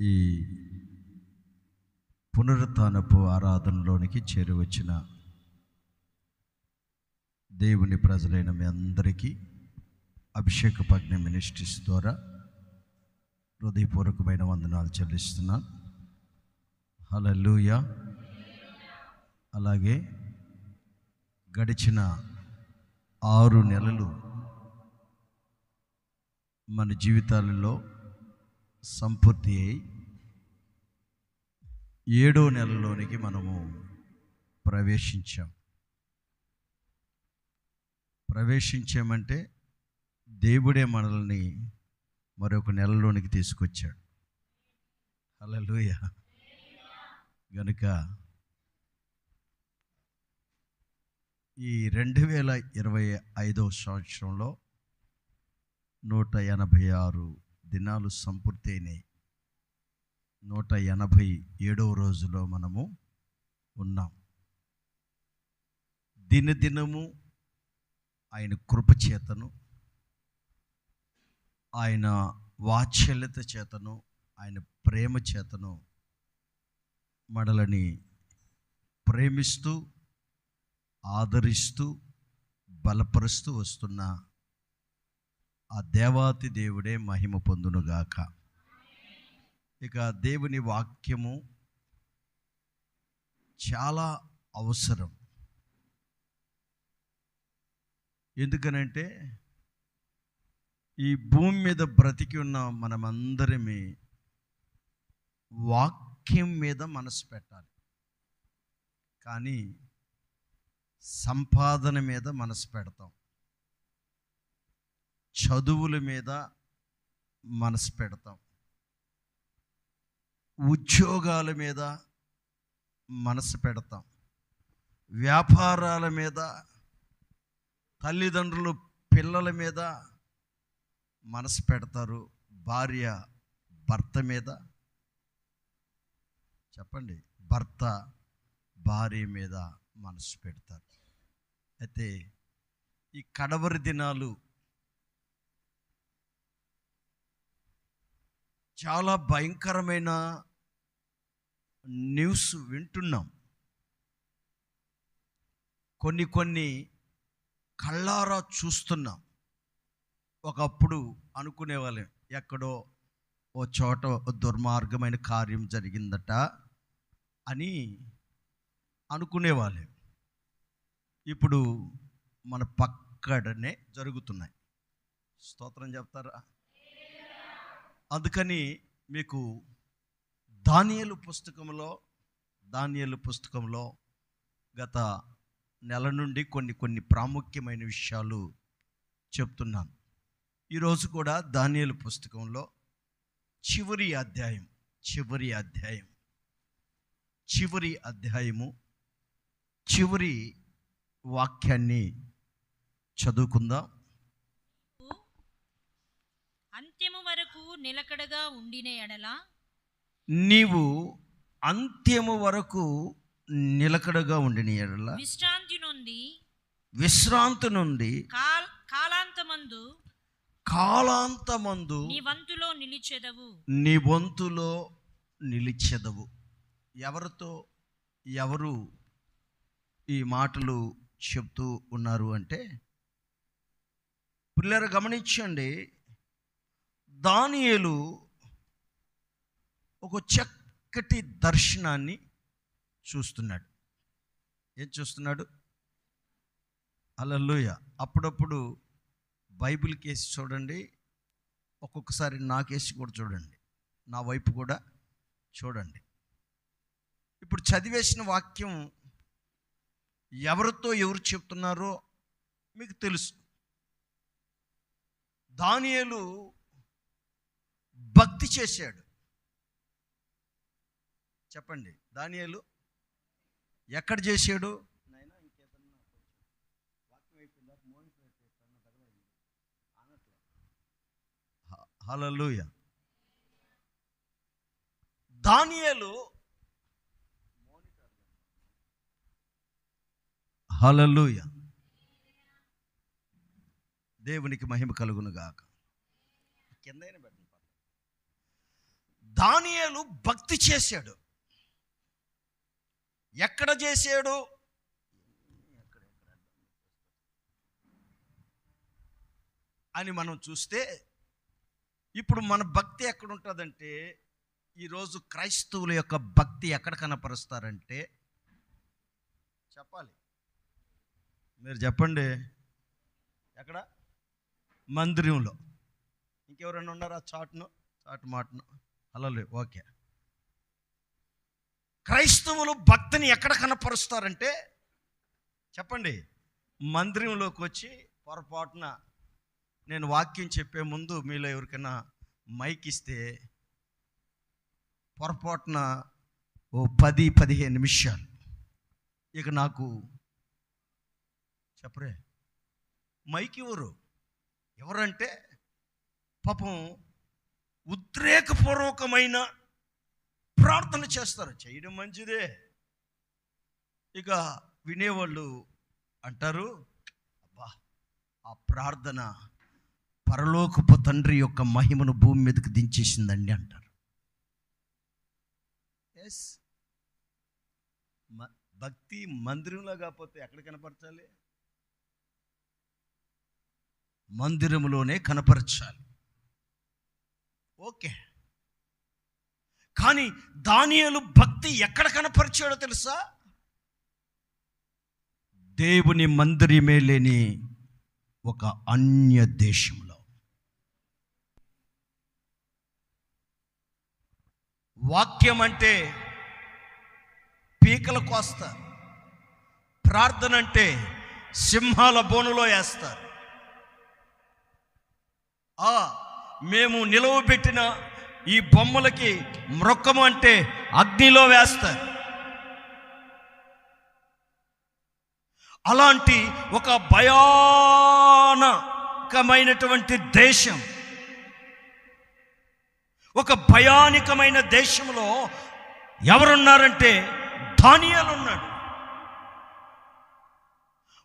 ఈ పునరుత్నపు ఆరాధనలోనికి చేరువచ్చిన దేవుని ప్రజలైన మీ అందరికీ అభిషేక పగ్ని మినిస్ట్రీస్ ద్వారా హృదయపూర్వకమైన వందనాలు చెల్లిస్తున్నాను హల్లెలూయా. అలాగే గడిచిన ఆరు నెలలు మన జీవితాలలో సంపూర్తి అయి ఏడో నెలలోనికి మనము ప్రవేశించాం. ప్రవేశించామంటే దేవుడే మనల్ని మరొక నెలలోనికి తీసుకొచ్చాడు. హల్లెలూయ. గనుక ఈ రెండు వేల ఇరవై ఐదో సంవత్సరంలో నూట ఎనభై ఆరు దినాలు సంపూర్తి అయినాయి. నూట ఎనభై ఏడవ రోజులో మనము ఉన్నాం. దినదినము ఆయన కృప చేతను ఆయన వాత్సల్యత చేతను ఆయన ప్రేమ చేతను మడలని ప్రేమిస్తూ ఆదరిస్తూ బలపరుస్తూ వస్తున్న ఆ దేవాతి దేవుడే మహిమ పొందునుగాక. ఇక దేవుని వాక్యము చాలా అవసరం. ఎందుకనంటే ఈ భూమి మీద బ్రతికి ఉన్న మనమందరమే వాక్యం మీద మనసు పెట్టాలి. కానీ సంపాదన మీద మనసు పెడతాం. చదువుల మీద మనసు పెడతాం. ఉద్యోగాల మీద మనసు పెడతాం. వ్యాపారాల మీద తల్లిదండ్రులు పిల్లల మీద మనసు పెడతారు. భార్య భర్త మీద. చెప్పండి భర్త భార్య మీద మనసు పెడతారు. అయితే ఈ కడవరి దినాలు చాలా భయంకరమైన న్యూస్ వింటున్నాం. కొన్ని కొన్ని కళ్ళారా చూస్తున్నాం. ఒకప్పుడు అనుకునేవాళ్ళం ఎక్కడో ఓ చోట దుర్మార్గమైన కార్యం జరిగిందట అని అనుకునేవాళ్ళం. ఇప్పుడు మన పక్కడనే జరుగుతున్నాయి. స్తోత్రం చెప్తారా? అందుకని మీకు దానియలు పుస్తకంలో దానియలు పుస్తకంలో గత నెల నుండి కొన్ని కొన్ని ప్రాముఖ్యమైన విషయాలు చెప్తున్నాను. ఈరోజు కూడా దానియలు పుస్తకంలో చివరి అధ్యాయం చివరి అధ్యాయం చివరి అధ్యాయము చివరి వాక్యాన్ని చదువుకుందాం అంత్యము వరకు నిలకడగా ఉండిన ఎడల నీవు అంత్యము వరకు నిలకడగా ఉండిన ఎడల విశ్రాంతి నుండి విశ్రాంతి నుండి కాల్ కాలాంతమందు కాలాంతమందు నీ వంతులో నిలిచెదవు. నీ వంతులో నిలిచెదవు. ఎవరితో? ఎవరు ఈ మాటలు చెప్తూ ఉన్నారు అంటే పిల్లలు గమనించండి దానియేలు ఒక చక్కటి దర్శనాన్ని చూస్తున్నాడు. ఏం చూస్తున్నాడు? అలల్లోయ అప్పుడప్పుడు బైబిల్ కేసి చూడండి ఒక్కొక్కసారి నాకేసి కూడా చూడండి నా వైపు కూడా చూడండి. ఇప్పుడు చదివేసిన వాక్యం ఎవరితో ఎవరు చెప్తున్నారో మీకు తెలుసు. దానియేలు భక్తి చేశాడు చెప్పండి దానియేలు ఎక్కడ చేశాడు నాయనా, ఇంకేదన్నా కొంచెం వాక్యం అయిపోయిందా? మోనిటర్ చేస్తాను, తర్వాత అనట్లే. హ- హల్లెలూయ దానియేలు హల్లెలూయ దేవునికి మహిమ కలుగును గాక కిందైన. దానియేలు భక్తి చేశాడు. ఎక్కడ చేశాడు? అని మనం చూస్తే ఇప్పుడు మన భక్తి ఎక్కడ ఉంటుందంటే ఈరోజు క్రైస్తవుల యొక్క భక్తి ఎక్కడ కనపరుస్తారంటే చెప్పాలి. మీరు చెప్పండి. ఎక్కడ? మందిరంలో. ఇంకెవరైనా ఉన్నారా చాటును? చాటు మాటను? అలా ఓకే క్రైస్తవులు భక్తిని ఎక్కడ కనపరుస్తారంటే చెప్పండి మందిరంలోకి వచ్చి పొరపాటున నేను వాక్యం చెప్పే ముందు మీలో ఎవరికైనా మైక్ ఇస్తే పొరపాటున ఓ పది పదిహేను నిమిషాలు. ఇక నాకు చెప్పరే. మైక్ ఎవరు? ఎవరంటే పాపం ఉద్రేకపూర్వకమైన ప్రార్థన చేస్తారు. చేయడం మంచిదే. ఇక వినేవాళ్ళు అంటారు అబ్బా ఆ ప్రార్థన పరలోకపు తండ్రి యొక్క మహిమను భూమి మీదకి దించేసిందండి అంటారు. ఎస్ భక్తి మందిరంలో కాకపోతే ఎక్కడ కనపరచాలి? మందిరంలోనే కనపరచాలి. ఓకే. కానీ దానియలు భక్తి ఎక్కడ కనపరిచాడో తెలుసా? దేవుని మందిరమే లేని ఒక అన్య దేశంలో. వాక్యం అంటే పీకల కోస్తారు ప్రార్థన అంటే సింహాల బోనులో వేస్తారు ఆ మేము నిలవబెట్టిన ఈ బొమ్మలకి మృక్కము అంటే అగ్నిలో వేస్తారు. అలాంటి ఒక భయానకమైనటువంటి దేశం. ఒక భయానికమైన దేశంలో ఎవరున్నారంటే ధాన్యాలు ఉన్నాడు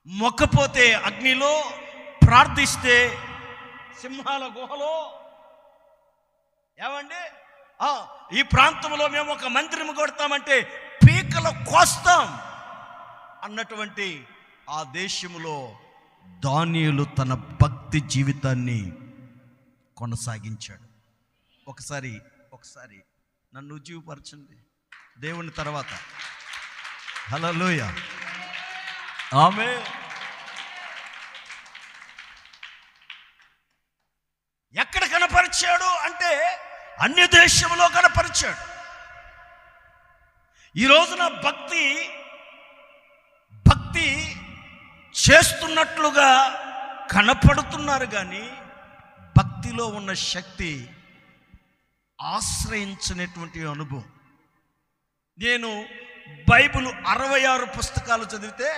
మొక్కపోతే అగ్నిలో ప్రార్థిస్తే సింహాల గుహలో ఏమండి? ఈ ప్రాంతంలో మేము ఒక మంత్రిని కొడతామంటే పీకలు కోస్తాం అన్నటువంటి ఆ దేశంలో దానియులు తన భక్తి జీవితాన్ని కొనసాగించాడు. ఒకసారి ఒకసారి నన్ను ఉజీవపరచండి దేవుని తర్వాత. హలోయ ఆమె ఎక్కడ కనపరిచాడు అంటే అన్య దేశంలో కనపరిచాడు. ఈ రోజున భక్తి భక్తి చేస్తున్నట్లుగా కనపడుతున్నారు కానీ భక్తిలో ఉన్న శక్తి ఆశ్రయించినటువంటి అనుభవం. నేను బైబిల్ అరవై ఆరు పుస్తకాలు చదివితే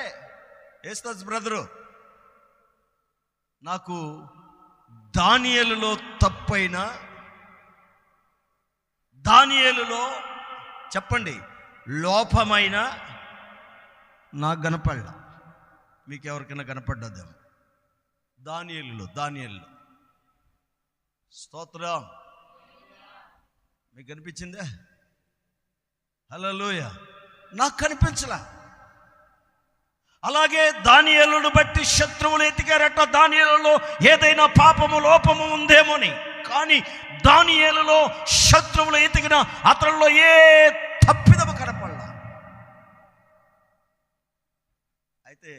ఏస్తాజ్ బ్రదరు నాకు దానియలలో తప్పైనా దానియేలులో చెప్పండి లోపమైన నాకు కనపడ మీకు ఎవరికైనా కనపడ్డదేమో దానియేలులో దానియేలులో. స్తోత్రం. మీకు కనిపించిందా హలో నాకు కనిపించలా. అలాగే దానియలను బట్టి శత్రువులు ఎతికారట. దానియలలో ఏదైనా పాపము లోపము ఉందేమోని కానీ దానియలలో శత్రువులు ఎతికిన అతనిలో ఏ తప్పిదము కనపడలా. అయితే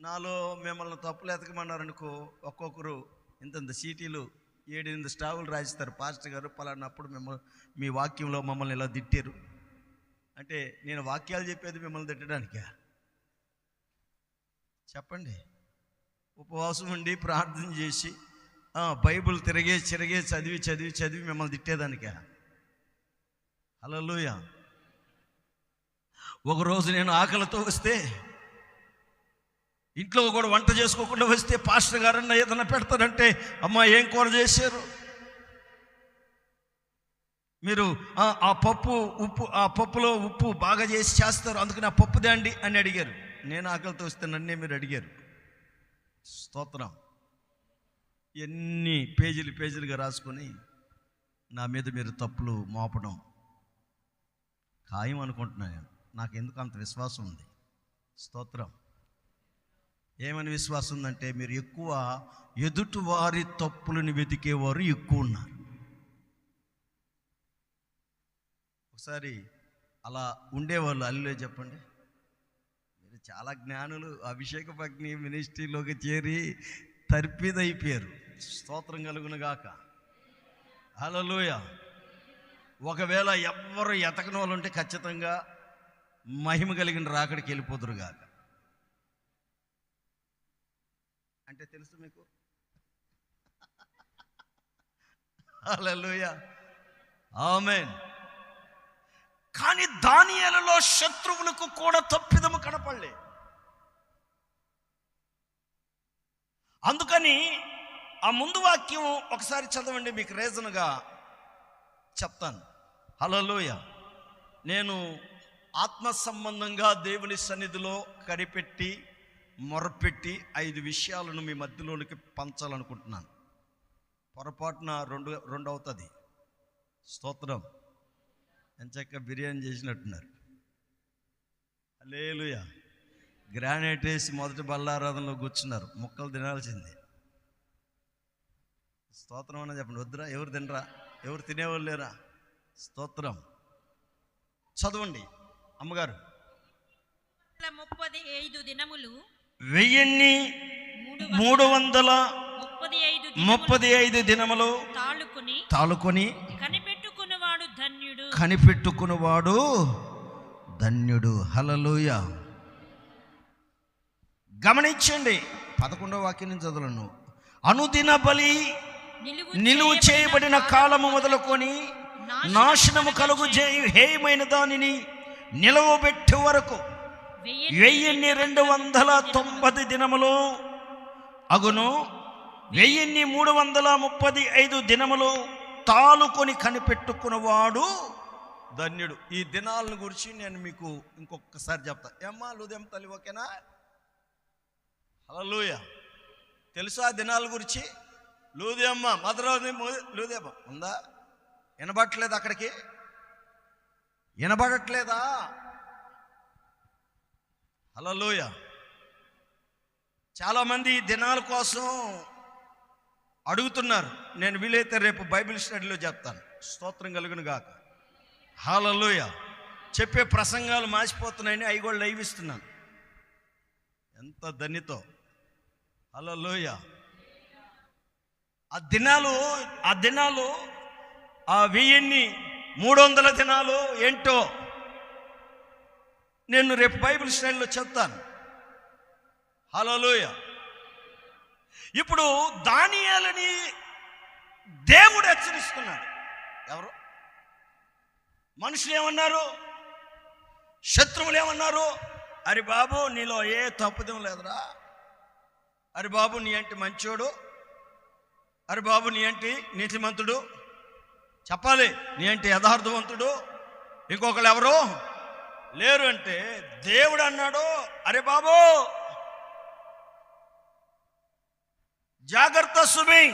నాలో మిమ్మల్ని తప్పులు ఎతకమన్నారనుకో ఒక్కొక్కరు ఇంతంత సీటీలు ఏడెనిమిది స్టావులు రాసిస్తారు పాస్టర్ గారు పలానప్పుడు మిమ్మల్ని మీ వాక్యంలో మమ్మల్ని ఇలా తిట్టారు. అంటే నేను వాక్యాలు చెప్పేది మిమ్మల్ని తిట్టడానికా? చెప్పండి. ఉపవాసం ఉండి ప్రార్థన చేసి బైబుల్ బైబిల్ తిరిగే చిరిగే చదివి చదివి చదివి మిమ్మల్ని తిట్టేదానికా? హలోయ ఒకరోజు నేను ఆకలితో వస్తే ఇంట్లో కూడా వంట చేసుకోకుండా వస్తే పాస్టర్ గారన్న ఏదైనా పెడతారంటే అమ్మ ఏం కూర చేశారు? మీరు "ఆ, పప్పు ఉప్పు ఆ పప్పులో ఉప్పు బాగా చేసి చేస్తారు అందుకని ఆ పప్పు తేండి అని అడిగారు. నేను ఆకలితో వస్తే నన్నే మీరు అడిగారు. స్తోత్రం. ఎన్ని పేజీలు పేజీలుగా రాసుకొని నా మీద మీరు తప్పులు మోపడం ఖాయం అనుకుంటున్నాను నేను. నాకు ఎందుకు అంత విశ్వాసం ఉంది? స్తోత్రం. ఏమని విశ్వాసం ఉందంటే మీరు ఎక్కువ ఎదుటివారి తప్పులను వెతికేవారు ఎక్కువ ఉన్నారు. ఒకసారి అలా ఉండేవాళ్ళు అల్లులే చెప్పండి. చాలా జ్ఞానులు అభిషేక పగ్ని మినిస్ట్రీలోకి చేరి తర్పిదైపోయారు. స్తోత్రం కలుగునుగాక హలోయ ఒకవేళ ఎవ్వరు ఎతకని వాళ్ళు ఉంటే ఖచ్చితంగా మహిమ కలిగిన రాకడికి వెళ్ళిపోతురు గాక. అంటే తెలుసు మీకు? హలోయ ఆమెన్. కానీ దానియాలలో శత్రువులకు కూడా తప్పిదము కనపడలే. అందుకని ఆ ముందు వాక్యం ఒకసారి చదవండి మీకు రీజన్గా చెప్తాను. హలోయ నేను ఆత్మ సంబంధంగా దేవుని సన్నిధిలో కనిపెట్టి మొరపెట్టి ఐదు విషయాలను మీ మధ్యలోనికి పంచాలనుకుంటున్నాను. పొరపాటున రెండు రెండు అవుతుంది స్తోత్రం. ఎంచక్క బిర్యానీ చేసినట్టున్నారు. లేలుయ గ్రానైట్ వేసి మొదటి బల్లారాధనలో కూర్చున్నారు. ముక్కలు తినాల్సిందే. స్తోత్రం అన్న చెప్పండి. వద్దురా ఎవరు తినరా? ఎవరు తినేవాళ్ళు లేరా? స్తోత్రం. చదవండి. అమ్మగారు. ముప్పది ఐదు దినములు వెయ్యిన్ని మూడు వందల ముప్పది ఐదు దినములు తాళుకుని కనిపెట్టుకున్నవాడు కనిపెట్టుకున్నవాడు ధన్యుడు. హలలుయ గమనించండి పదకొండవ వాక్యం నుంచి చదవలను. అనుదిన బలి నిలువు చేయబడిన కాలము మొదలుకొని నాశనము కలుగు హేయమైన దానిని నిలవబెట్టే వరకు వెయ్యి వెయ్యిన్ని రెండు వందల తొంభై దినములు అగును. వెయ్యిన్ని మూడు వందల ముప్పది ఐదు దినములు తాలుకొని కనిపెట్టుకున్నవాడు ధన్యుడు. ఈ దినాలను గురించి నేను మీకు ఇంకొకసారి చెప్తా. ఏమ్మా లూదేం తల్లి ఓకేనా? హలోయ తెలుసా దినాల గురించి? లూదేమ్మ మదరావు లూదేమ్మ ఉందా? వినబడట్లేదు అక్కడికి? వినబడట్లేదా? హలోయ చాలామంది ఈ దినాల కోసం అడుగుతున్నారు. నేను వీలైతే రేపు బైబిల్ స్టడీలో చెప్తాను. స్తోత్రం కలుగును గాక. హాలలోయ. చెప్పే ప్రసంగాలు మాసిపోతున్నాయని అవి కూడా లైవ్ ఇస్తున్నాను. ఎంత ధన్యతో. హలోయ ఆ దినాలు ఆ దినాలు ఆ వెయ్యిన్ని మూడు వందల దినాలు ఏంటో నేను రేపు బైబిల్ స్టైల్లో చెప్తాను. హలోయ ఇప్పుడు దానియాలని దేవుడు హెచ్చరిస్తున్నాడు. ఎవరు? మనుషులు ఏమన్నారు? శత్రువులు ఏమన్నారు అరే బాబు నీలో ఏ తప్పుదం లేదురా. అరే బాబు నీ ఏంటి మంచోడు. అరే బాబు నీ ఏంటి నీతిమంతుడు. చెప్పాలి నీ ఏంటి యథార్థవంతుడు. ఇంకొకరు ఎవరు లేరు అంటే దేవుడు అన్నాడు అరే బాబు. జాగ్రత్త సుమి.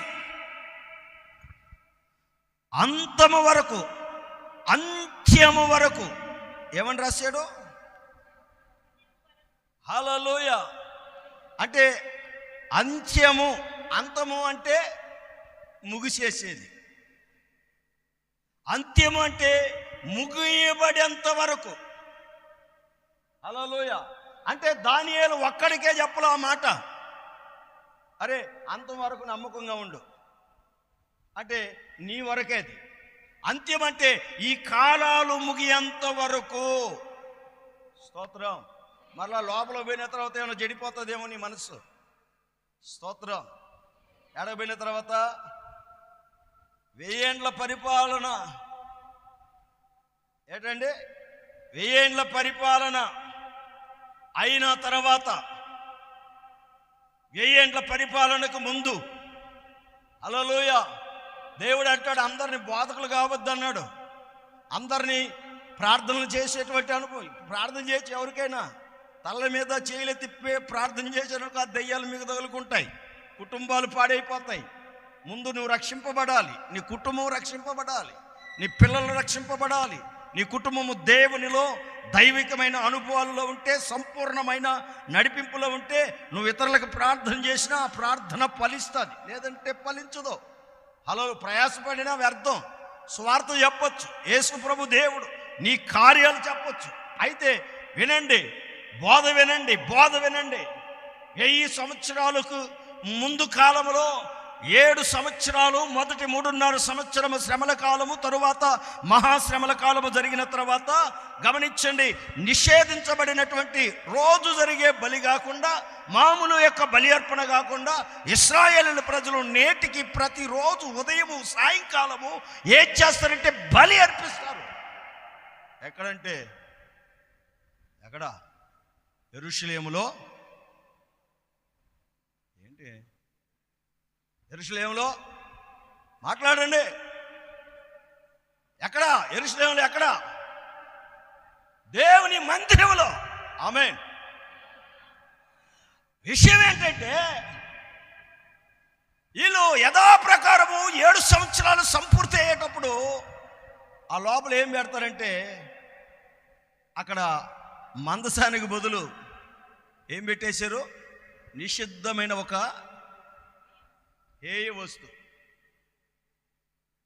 అంతము వరకు అంత్యము వరకు. ఏమని రాశాడు? హలలోయ అంటే అంత్యము అంతము అంటే ముగిసేసేది. అంత్యము అంటే ముగియబడేంత వరకు. హలలోయ అంటే దానియాలు ఒక్కడికే చెప్పలే ఆ మాట. అరే అంతం వరకు నమ్మకంగా ఉండు. అంటే నీ వరకేది. అంత్యం అంటే ఈ కాలాలు ముగియంత వరకు. స్తోత్రం. మరలా లోపల పోయిన తర్వాత ఏమైనా చెడిపోతుందేమో నీ మనసు స్తోత్రం. ఎడబోయిన తర్వాత వెయ్యేండ్ల పరిపాలన. ఏంటండి? వెయ్యేండ్ల పరిపాలన అయిన తర్వాత వెయ్యేండ్ల పరిపాలనకు ముందు. అలలోయ దేవుడు అంటాడు అందరిని బోధకులు కావద్దు అన్నాడు. అందరినీ ప్రార్థనలు చేసేటువంటి అనుభవం ప్రార్థన చేసి ఎవరికైనా తల్ల మీద చేయలు తిప్పే ప్రార్థన చేసేందుకు ఆ దెయ్యాలు మీకు తగులుకుంటాయి. కుటుంబాలు పాడైపోతాయి. ముందు నువ్వు రక్షింపబడాలి. నీ కుటుంబం రక్షింపబడాలి. నీ పిల్లలు రక్షింపబడాలి. నీ కుటుంబము దేవునిలో దైవికమైన అనుభవాల్లో ఉంటే సంపూర్ణమైన నడిపింపులో ఉంటే నువ్వు ఇతరులకు ప్రార్థన చేసినా ఆ ప్రార్థన ఫలిస్తుంది. లేదంటే ఫలించదు. హలో ప్రయాసపడినా వ్యర్థం. స్వార్థ చెప్పొచ్చు. యేసు ప్రభు దేవుడు. నీ కార్యాలు చెప్పొచ్చు. అయితే వినండి. బోధ వినండి. బోధ వినండి. వెయ్యి సంవత్సరాలకు ముందు కాలంలో ఏడు సంవత్సరాలు మొదటి మూడున్నర సంవత్సరము శ్రమల కాలము తరువాత మహాశ్రమల కాలము జరిగిన తర్వాత గమనించండి నిషేధించబడినటువంటి రోజు జరిగే బలి కాకుండా మామూలు యొక్క బలి అర్పణ కాకుండా ఇస్రాయేల్ ప్రజలు నేటికి ప్రతిరోజు ఉదయము సాయంకాలము ఏం చేస్తారంటే బలి అర్పిస్తారు. ఎక్కడంటే? ఎక్కడ? ఎరుషులేములో ఏంటి ఎరుషలేములో? మాట్లాడండి. ఎక్కడ? ఎరుషలేములో ఎక్కడ? దేవుని మందిరంలో. ఆమె విషయం ఏంటంటే వీళ్ళు యథాప్రకారము ఏడు సంవత్సరాలు సంపూర్తి అయ్యేటప్పుడు ఆ లోపల ఏం పెడతారంటే అక్కడ మందసానికి బదులు ఏం పెట్టేశారు? నిషిద్ధమైన ఒక హేయ వస్తువు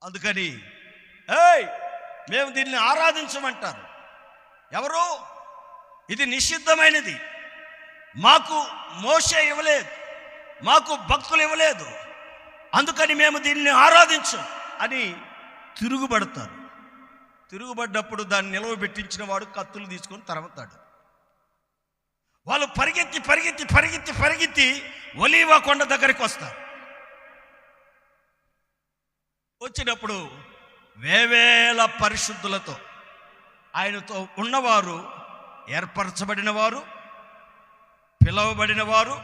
అందుకని ఏయ్ మేము దీన్ని ఆరాధించమంటారు. ఎవరు? ఇది నిషిద్ధమైనది. మాకు మోసే ఇవ్వలేదు. మాకు భక్తులు ఇవ్వలేదు. అందుకని మేము దీన్ని ఆరాధించం అని తిరుగుబడతారు. తిరుగుబడ్డప్పుడు దాన్ని నిలవబెట్టించిన వాడు కత్తులు తీసుకొని తరమతాడు. వాళ్ళు పరిగెత్తి పరిగెత్తి పరిగెత్తి పరిగెత్తి ఒలీవా కొండ దగ్గరికి వస్తారు. వచ్చినప్పుడు వేవేల పరిశుద్ధులతో ఆయనతో ఉన్నవారు ఏర్పరచబడిన వారు పిలవబడిన వారు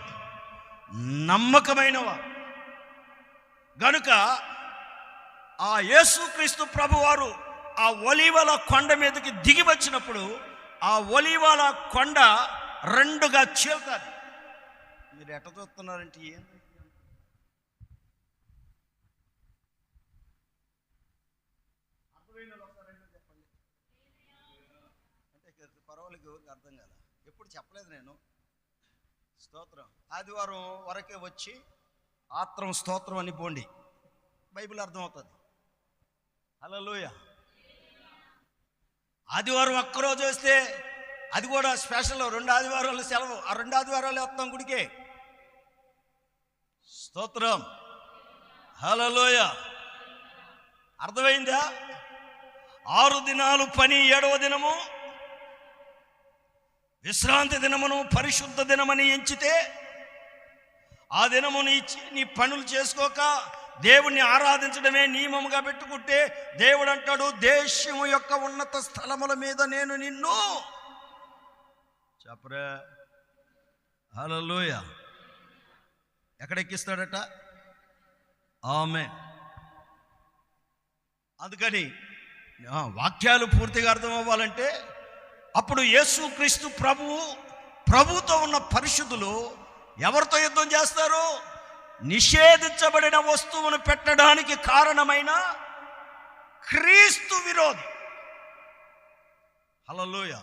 నమ్మకమైన వారు గనుక ఆ యేసుక్రీస్తు ప్రభువారు ఆ ఒలీవల కొండ మీదకి దిగి వచ్చినప్పుడు ఆ ఒలీవల కొండ రెండుగా చీల్తారు మీరు ఎట చూస్తున్నారంటే ఏంటి అర్థమైన వాళ్ళు ఒకసారి చెప్పండి అంటే పర్వాలేదు ఎవరికి అర్థం కాల ఎప్పుడు చెప్పలేదు నేను. స్తోత్రం. ఆదివారం వరకే వచ్చి ఆత్రం స్తోత్రం అని పోండి. బైబిల్ అర్థమవుతుంది. హలోయ ఆదివారం ఒక్కరోజు వస్తే అది కూడా స్పెషల్. రెండు ఆదివారాలు సెలవు. ఆ రెండు ఆదివారాలు వస్తాం గుడికే. స్తోత్రం. హలోయ అర్థమైందా? ఆరు దినాలు పని ఏడవ దినము విశ్రాంతి దినమును పరిశుద్ధ దినమని ఎంచితే ఆ దినము నీ నీ పనులు చేసుకోక దేవుణ్ణి ఆరాధించడమే నియమముగా పెట్టుకుంటే దేవుడు అంటాడు దేశము యొక్క ఉన్నత స్థలముల మీద నేను నిన్ను చెప్పరా? హలోయ ఎక్కడ ఎక్కిస్తాడట ఆమె అందుకని వాక్యాలు పూర్తిగా అర్థం అవ్వాలంటే అప్పుడు యేసుక్రీస్తు ప్రభువు ప్రభుతో ఉన్న పరిశుద్ధులు ఎవరితో యుద్ధం చేస్తారు? నిషేధించబడిన వస్తువును పెట్టడానికి కారణమైన క్రీస్తు విరోధి. హలోయ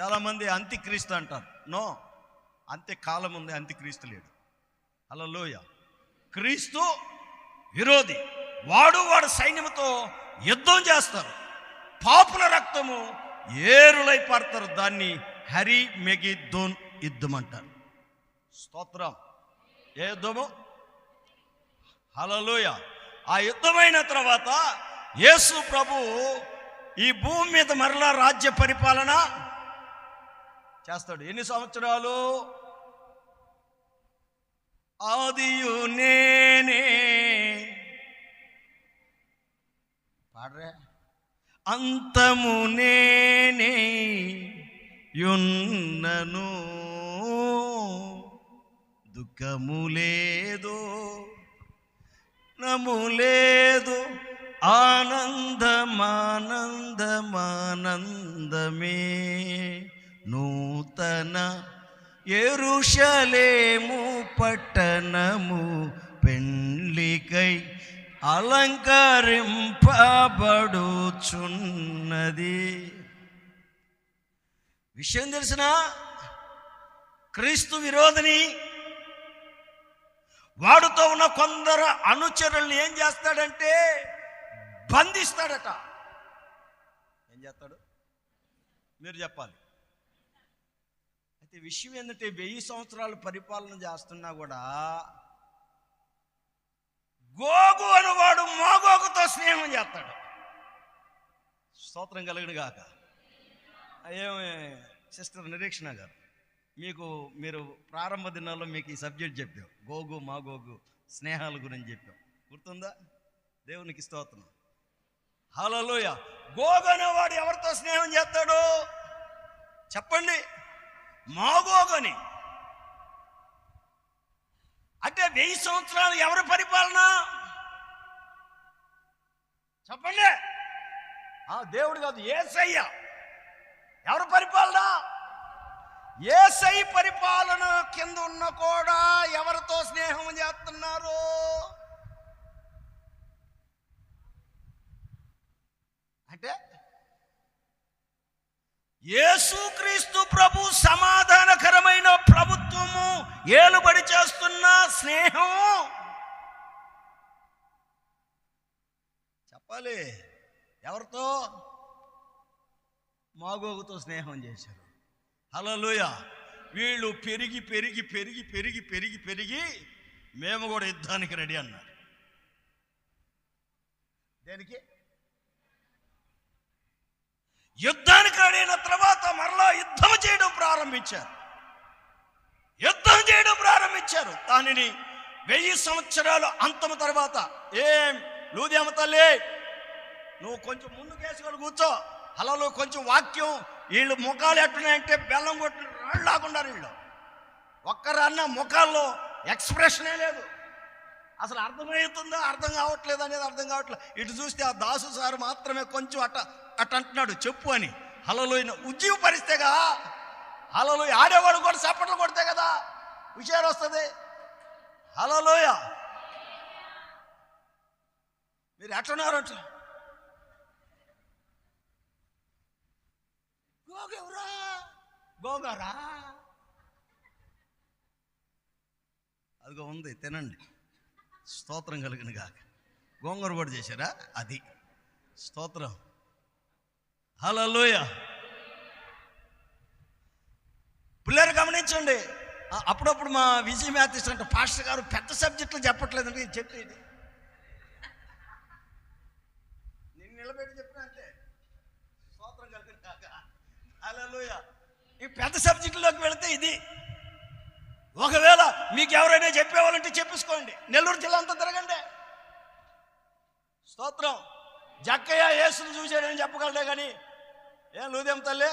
చాలామంది అంత్యక్రీస్తు అంటారు. నో అంత్యకాలం ఉంది అంత్యక్రీస్తు లేడు. హలోయ క్రీస్తు విరోధి. వాడు వాడు సైన్యంతో యుద్ధం చేస్తారు. పాపుల రక్తము ఏరులై పడతారు. దాన్ని హరి మెగి దోన్ యుద్ధం అంటారు స్తోత్రం. ఏ యుద్ధము? హలలోయ ఆ యుద్ధమైన తర్వాత యేసు ప్రభు ఈ భూమి మీద మరలా రాజ్య పరిపాలన చేస్తాడు. ఎన్ని సంవత్సరాలు? ఆదియు నేనే. పాడరే. అంతము నేనే యున్నను. దుఃఖము లేదు నము లేదు ఆనందమానందమానందమే. నూతన ఎరుషలేము పట్టణము పెండ్లికై అలంకరింపబడుచున్నది. విషయం తెలిసిన క్రీస్తు విరోధిని వాడుతో ఉన్న కొందరు అనుచరుల్ని ఏం చేస్తాడంటే బంధిస్తాడట. ఏం చేస్తాడు? మీరు చెప్పాలి. అయితే విషయం ఏంటంటే వెయ్యి సంవత్సరాలు పరిపాలన చేస్తున్నా కూడా గోగు అనువాడు మాగోగుతో స్నేహం చేస్తాడు. స్తోత్రం కలిగిన కాక ఏమి సిస్టర్ నిరీక్షణ గారు మీకు మీరు ప్రారంభ దినాల్లో మీకు ఈ సబ్జెక్ట్ చెప్పాం. గోగు మా గోగు స్నేహాల గురించి చెప్పాం. గుర్తుందా? దేవునికి స్తోత్రం. హలోయ గోగు అనేవాడు ఎవరితో స్నేహం చేస్తాడు? చెప్పండి. మాగోగని. అంటే వెయ్యి సంవత్సరాలు ఎవరి పరిపాలన? చెప్పండి. ఆ దేవుడు కాదు ఏసయ్య. ఎవరు పరిపాలన? ఏసై పరిపాలన కింద ఉన్న కూడా ఎవరితో స్నేహం చేస్తున్నారు? అంటే యేసుక్రీస్తు ప్రభు సమాధానకరమైన ప్రభుత్వము ఏలుబడి చేస్తున్న స్నేహం. చెప్పాలి. ఎవరితో? మాగోగుతో స్నేహం చేశారు. హలోయ వీళ్ళు పెరిగి పెరిగి పెరిగి పెరిగి పెరిగి పెరిగి మేము కూడా యుద్ధానికి రెడీ అన్నారు. దేనికి? యుద్ధానికి అడిగిన తర్వాత మరలా యుద్ధం చేయడం ప్రారంభించారు. యుద్ధం చేయడం ప్రారంభించారు. దానిని వెయ్యి సంవత్సరాలు అంతం తర్వాత ఏం? లూదేమ తల్లి నువ్వు కొంచెం ముందుకు వేసుకొని కూర్చో. అలలో కొంచెం వాక్యం వీళ్ళు ముఖాలు ఎట్టున్నాయంటే బెల్లం కొట్టిన రాళ్ళు లాగుండారు వీళ్ళు. ఒక్కరన్న ముఖాల్లో ఎక్స్ప్రెషనే లేదు. అసలు అర్థమవుతుందో అర్థం కావట్లేదు అనేది అర్థం కావట్లేదు. ఇటు చూస్తే ఆ దాసు సార్ మాత్రమే కొంచెం అట్ట అట్ట అంటున్నాడు చెప్పు అని. హలలో ఉజ్జీవపరిస్తేగా హలలోయ ఆడేవాడు కూడా చప్పట్లు కొడితే కదా? హుషారు వస్తుంది. హలలోయ. మీరు ఎట్లున్నారు? అట్లా గోగెవరా గోగారా? అదిగో ఉంది తినండి. స్తోత్రం కలిగిన కాక గోంగూర కూడా చేశారా? అది. స్తోత్రం. హలోయ పిల్లలు గమనించండి. అప్పుడప్పుడు మా విజయ మ్యాథిస్ అంటే పాస్టర్ గారు పెద్ద సబ్జెక్టులు చెప్పట్లేదంటే ఇది. చెప్పేది నేను నిలబెట్టి చెప్పిన అంతే. స్తోత్రం కలిగిన కాక హలోయ ఈ పెద్ద సబ్జెక్టులోకి వెళితే ఇది. ఒకవేళ మీకు ఎవరైనా చెప్పేవాళ్ళంటే చెప్పేసుకోండి. నెల్లూరు జిల్లా అంతా తిరగండి. స్తోత్రం. జక్కయ్య యేసును చూశాడని చెప్పగలడే కానీ ఏం లూదేం తల్లి?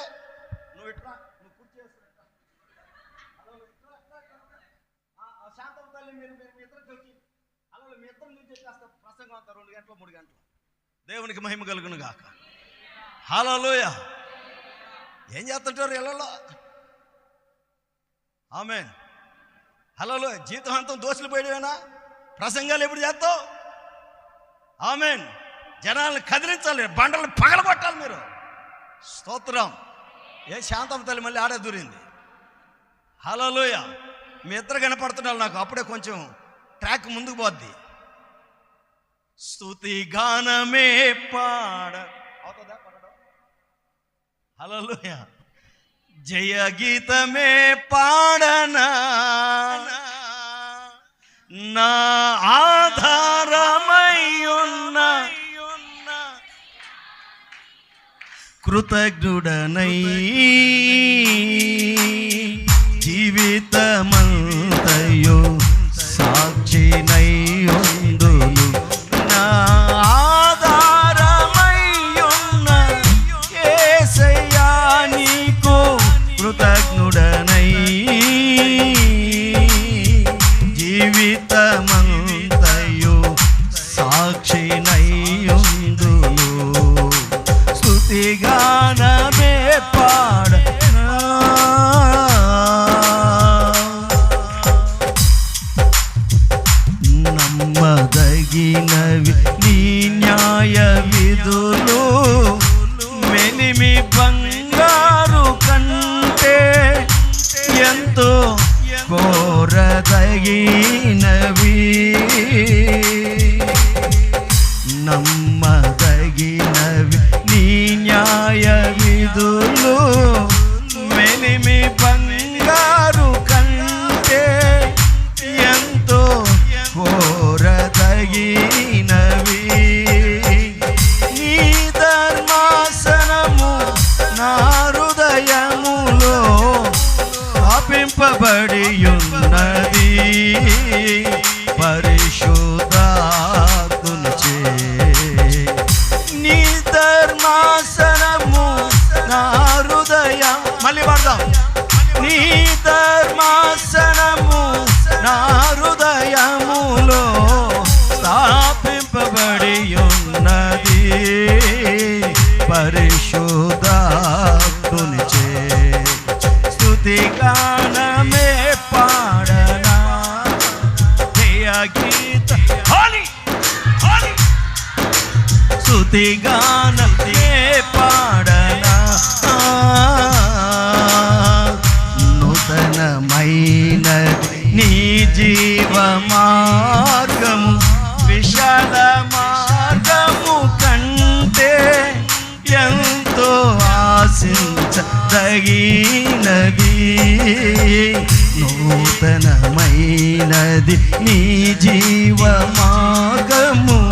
నువ్వు ఇట్లా నువ్వు పూర్తి ఆ, శాంతం తల్లి మీరు మీ ఇద్దరు చూసి అలా మీ ఇద్దరు నుంచి వచ్చేస్తా ప్రసంగం అంతా రెండు గంటలు మూడు గంటలు. దేవునికి మహిమ కలుగును గాక. హలోయ ఏం చేస్తుంటారు ఇళ్ళలో? ఆమె హలో జీవితాంతం దోషులు పోయడమేనా ప్రసంగాలు ఎప్పుడు చేస్తావు? ఆమెన్. జనాలను కదిలించాలి బండలు పగలగొట్టాలి మీరు. స్తోత్రం. ఏ శాంతం తల్లి మళ్ళీ ఆడే దూరింది. హలోయ మీ ఇద్దరు కనపడుతున్నారు నాకు అప్పుడే కొంచెం ట్రాక్ ముందుకు పోద్ది. స్తుతి గానమే పాడ. అవుతుందా? పాడడం? హలోయ జయ గీతమే పాడనా? నా ఆధారమయ్యున్న కృతజ్ఞుడనై జీవితమంతయో போறதையே நவீ పరిశుద్ధాత్ముని చే స్తుతి గానమే పాడనా? నూతనమైనది నీ జీవమాగము.